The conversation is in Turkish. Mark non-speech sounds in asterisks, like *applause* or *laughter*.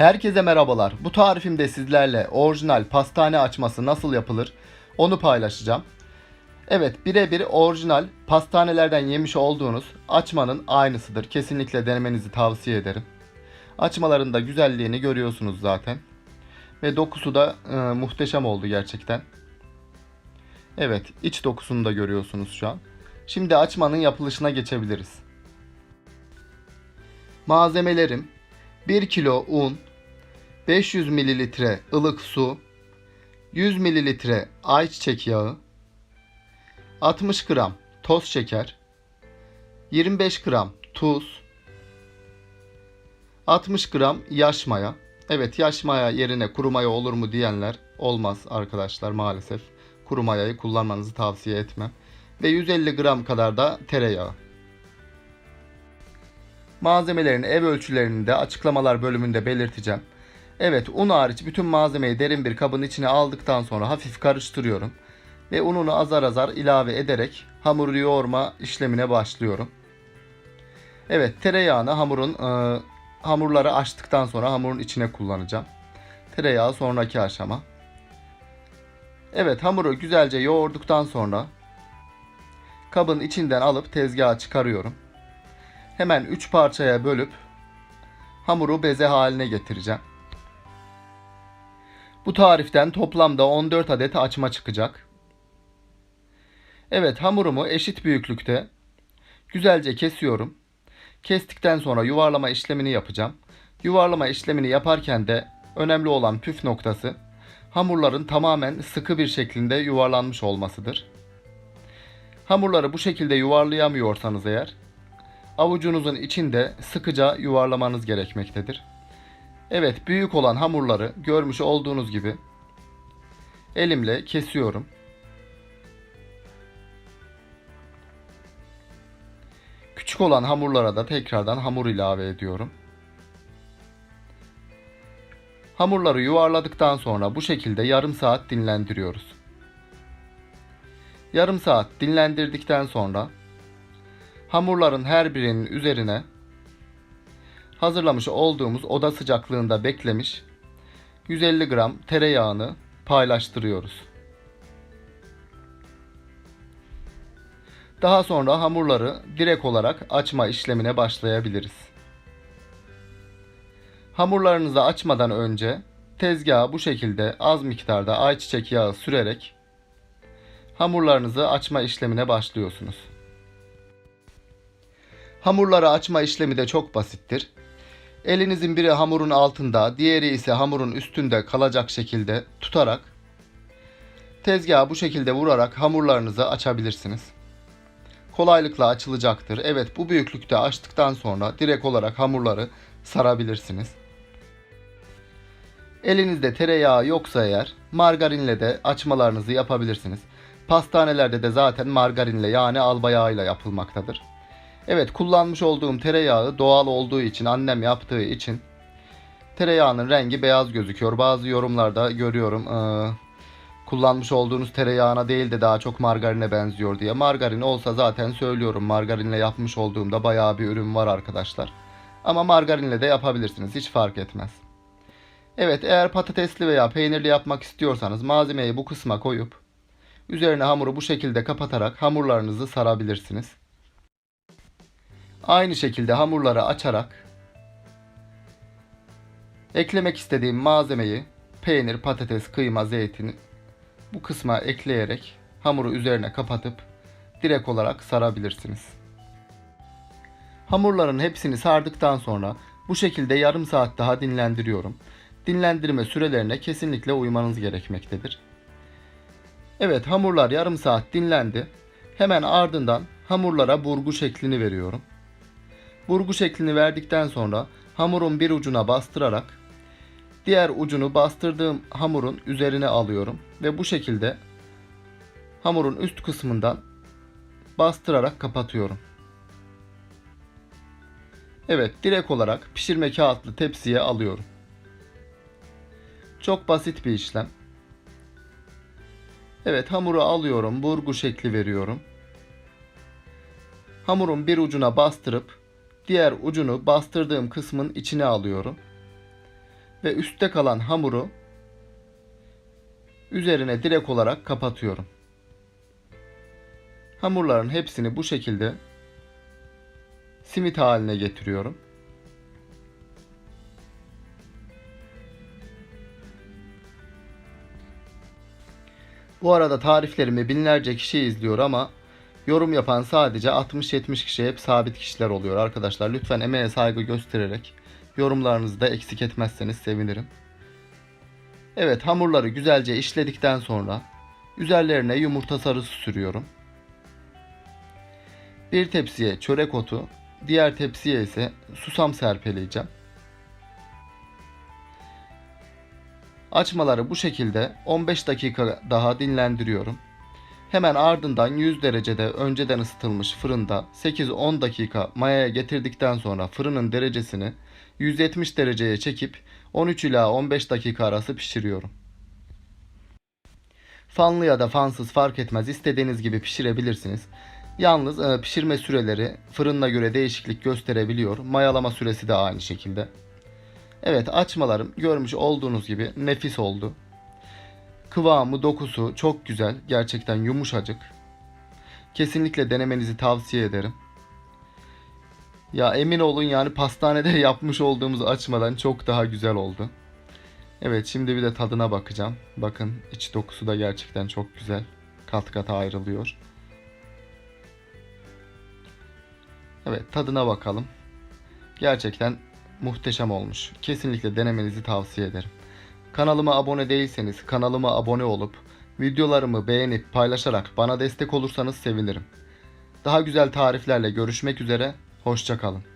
Herkese merhabalar. Bu tarifimde sizlerle orijinal pastane açması nasıl yapılır onu paylaşacağım. Evet birebir orijinal pastanelerden yemiş olduğunuz açmanın aynısıdır. Kesinlikle denemenizi tavsiye ederim. Açmaların da güzelliğini görüyorsunuz zaten. Ve dokusu da e, muhteşem oldu gerçekten. Evet iç dokusunu da görüyorsunuz şu an. Şimdi açmanın yapılışına geçebiliriz. Malzemelerim 1 kilo un, 500 mililitre ılık su, 100 mililitre ayçiçek yağı, 60 gram toz şeker, 25 gram tuz, 60 gram yaş maya. Evet yaş maya yerine kuru maya olur mu diyenler olmaz arkadaşlar maalesef. Kuru mayayı kullanmanızı tavsiye etmem. Ve 150 gram kadar da tereyağı. Malzemelerin ev ölçülerini de açıklamalar bölümünde belirteceğim. Evet un hariç bütün malzemeyi derin bir kabın içine aldıktan sonra hafif karıştırıyorum. Ve ununu azar azar ilave ederek hamuru yoğurma işlemine başlıyorum. Evet tereyağını hamurun e, hamurları açtıktan sonra hamurun içine kullanacağım. Tereyağı sonraki aşama. Evet hamuru güzelce yoğurduktan sonra kabın içinden alıp tezgaha çıkarıyorum. Hemen 3 parçaya bölüp hamuru beze haline getireceğim. Bu tariften toplamda 14 adet açma çıkacak. Evet hamurumu eşit büyüklükte güzelce kesiyorum. Kestikten sonra yuvarlama işlemini yapacağım. Yuvarlama işlemini yaparken de önemli olan püf noktası hamurların tamamen sıkı bir şeklinde yuvarlanmış olmasıdır. Hamurları bu şekilde yuvarlayamıyorsanız eğer avucunuzun içinde sıkıca yuvarlamanız gerekmektedir. Evet büyük olan hamurları görmüş olduğunuz gibi elimle kesiyorum. Küçük olan hamurlara da tekrardan hamur ilave ediyorum. Hamurları yuvarladıktan sonra bu şekilde yarım saat dinlendiriyoruz. Yarım saat dinlendirdikten sonra hamurların her birinin üzerine hazırlamış olduğumuz oda sıcaklığında beklemiş 150 gram tereyağını paylaştırıyoruz. Daha sonra hamurları direkt olarak açma işlemine başlayabiliriz. Hamurlarınızı açmadan önce tezgaha bu şekilde az miktarda ayçiçek yağı sürerek hamurlarınızı açma işlemine başlıyorsunuz. Hamurları açma işlemi de çok basittir. Elinizin biri hamurun altında, diğeri ise hamurun üstünde kalacak şekilde tutarak tezgaha bu şekilde vurarak hamurlarınızı açabilirsiniz. Kolaylıkla açılacaktır. Evet bu büyüklükte açtıktan sonra direkt olarak hamurları sarabilirsiniz. Elinizde tereyağı yoksa eğer margarinle de açmalarınızı yapabilirsiniz. Pastanelerde de zaten margarinle yani alba yağıyla yapılmaktadır. Evet kullanmış olduğum tereyağı doğal olduğu için annem yaptığı için tereyağının rengi beyaz gözüküyor. Bazı yorumlarda görüyorum ee, kullanmış olduğunuz tereyağına değil de daha çok margarine benziyor diye. Margarin olsa zaten söylüyorum margarinle yapmış olduğumda bayağı bir ürün var arkadaşlar. Ama margarinle de yapabilirsiniz hiç fark etmez. Evet eğer patatesli veya peynirli yapmak istiyorsanız malzemeyi bu kısma koyup üzerine hamuru bu şekilde kapatarak hamurlarınızı sarabilirsiniz. Aynı şekilde hamurları açarak eklemek istediğim malzemeyi peynir, patates, kıyma, zeytin bu kısma ekleyerek hamuru üzerine kapatıp direkt olarak sarabilirsiniz. Hamurların hepsini sardıktan sonra bu şekilde yarım saat daha dinlendiriyorum. Dinlendirme sürelerine kesinlikle uymanız gerekmektedir. Evet hamurlar yarım saat dinlendi. Hemen ardından hamurlara burgu şeklini veriyorum. Burgu şeklini verdikten sonra hamurun bir ucuna bastırarak diğer ucunu bastırdığım hamurun üzerine alıyorum ve bu şekilde hamurun üst kısmından bastırarak kapatıyorum. Evet, direkt olarak pişirme kağıtlı tepsiye alıyorum. Çok basit bir işlem. Evet, hamuru alıyorum, burgu şekli veriyorum. Hamurun bir ucuna bastırıp diğer ucunu bastırdığım kısmın içine alıyorum. Ve üstte kalan hamuru üzerine direkt olarak kapatıyorum. Hamurların hepsini bu şekilde simit haline getiriyorum. Bu arada tariflerimi binlerce kişi izliyor ama yorum yapan sadece 60-70 kişi hep sabit kişiler oluyor arkadaşlar. Lütfen emeğe saygı göstererek yorumlarınızı da eksik etmezseniz sevinirim. Evet hamurları güzelce işledikten sonra üzerlerine yumurta sarısı sürüyorum. Bir tepsiye çörek otu, diğer tepsiye ise susam serpeleyeceğim. Açmaları bu şekilde 15 dakika daha dinlendiriyorum. Hemen ardından 100 derecede önceden ısıtılmış fırında 8-10 dakika mayaya getirdikten sonra fırının derecesini 170 dereceye çekip 13 ila 15 dakika arası pişiriyorum. Fanlı ya da fansız fark etmez istediğiniz gibi pişirebilirsiniz. Yalnız e, pişirme süreleri fırına göre değişiklik gösterebiliyor. Mayalama süresi de aynı şekilde. Evet açmalarım görmüş olduğunuz gibi nefis oldu. Kıvamı, dokusu çok güzel. Gerçekten yumuşacık. Kesinlikle denemenizi tavsiye ederim. Ya emin olun yani pastanede *laughs* yapmış olduğumuz açmadan çok daha güzel oldu. Evet şimdi bir de tadına bakacağım. Bakın iç dokusu da gerçekten çok güzel. Kat kat ayrılıyor. Evet tadına bakalım. Gerçekten muhteşem olmuş. Kesinlikle denemenizi tavsiye ederim. Kanalıma abone değilseniz kanalıma abone olup videolarımı beğenip paylaşarak bana destek olursanız sevinirim. Daha güzel tariflerle görüşmek üzere. Hoşçakalın.